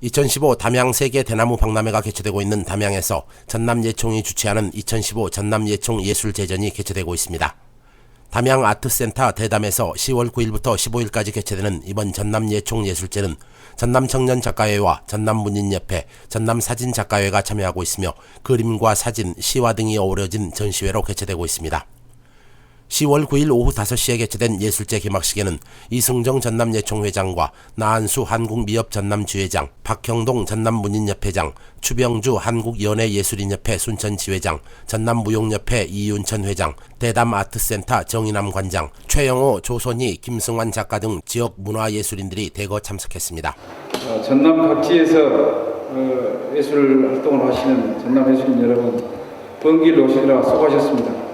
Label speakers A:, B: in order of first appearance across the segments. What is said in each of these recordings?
A: 2015 담양 세계 대나무 박람회가 개최되고 있는 담양에서 전남 예총이 주최하는 2015 전남 예총 예술제전이 개최되고 있습니다. 담양 아트센터 대담에서 10월 9일부터 15일까지 개최되는 이번 전남 예총 예술제는 전남 청년 작가회와 전남 문인협회, 전남 사진 작가회가 참여하고 있으며 그림과 사진, 시와 등이 어우러진 전시회로 개최되고 있습니다. 10월 9일 오후 5시에 개최된 예술제 개막식에는 이승정 전남예총 회장과 나한수 한국미협 전남주회장, 박형동 전남문인협회장, 추병주 한국연예예술인협회 순천지회장, 전남무용협회 이윤천 회장, 대담아트센터 정인남 관장, 최영호, 조선희, 김승환 작가 등 지역 문화예술인들이 대거 참석했습니다.
B: 어, 전남 각지에서 어, 예술 활동을 하시는 전남 예술인 여러분, 먼길 오시느라 수고하셨습니다.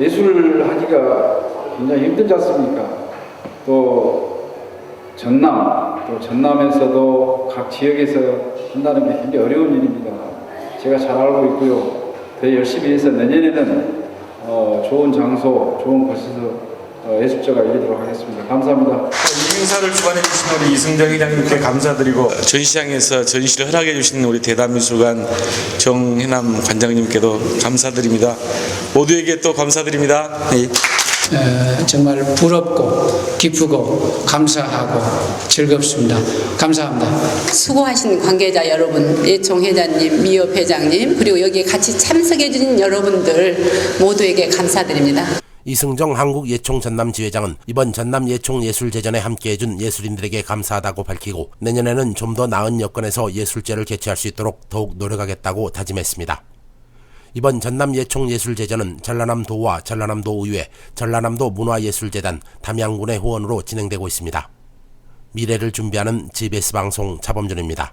B: 예술을 하기가 굉장히 힘들지 않습니까? 또 전남, 또 전남에서도 각 지역에서 한다는 게 굉장히 어려운 일입니다. 제가 잘 알고 있고요. 더 열심히 해서 내년에는 어, 좋은 장소, 좋은 곳에서 어, 예술제가 열리도록 하겠습니다. 감사합니다.
C: 이 행사를 주관해 주신 우리 이승정 회장님께 감사드리고 전시장에서 전시를 허락해 주신 우리 대담미술관 정해남 관장님께도 감사드립니다. 모두에게 또 감사드립니다. 네.
D: 어, 정말 부럽고 기쁘고 감사하고 즐겁습니다. 감사합니다.
E: 수고하신 관계자 여러분, 예총 회장님, 미협 회장님, 그리고 여기에 같이 참석해 주신 여러분들 모두에게 감사드립니다.
A: 이승정 한국예총 전남 지회장은 이번 전남 예총 예술제전에 함께해준 예술인들에게 감사하다고 밝히고 내년에는 좀 더 나은 여건에서 예술제를 개최할 수 있도록 더욱 노력하겠다고 다짐했습니다. 이번 전남 예총 예술제전은 전라남도와 전라남도 의회, 전라남도 문화예술재단, 담양군의 후원으로 진행되고 있습니다. 미래를 준비하는 GBS 방송 차범준입니다.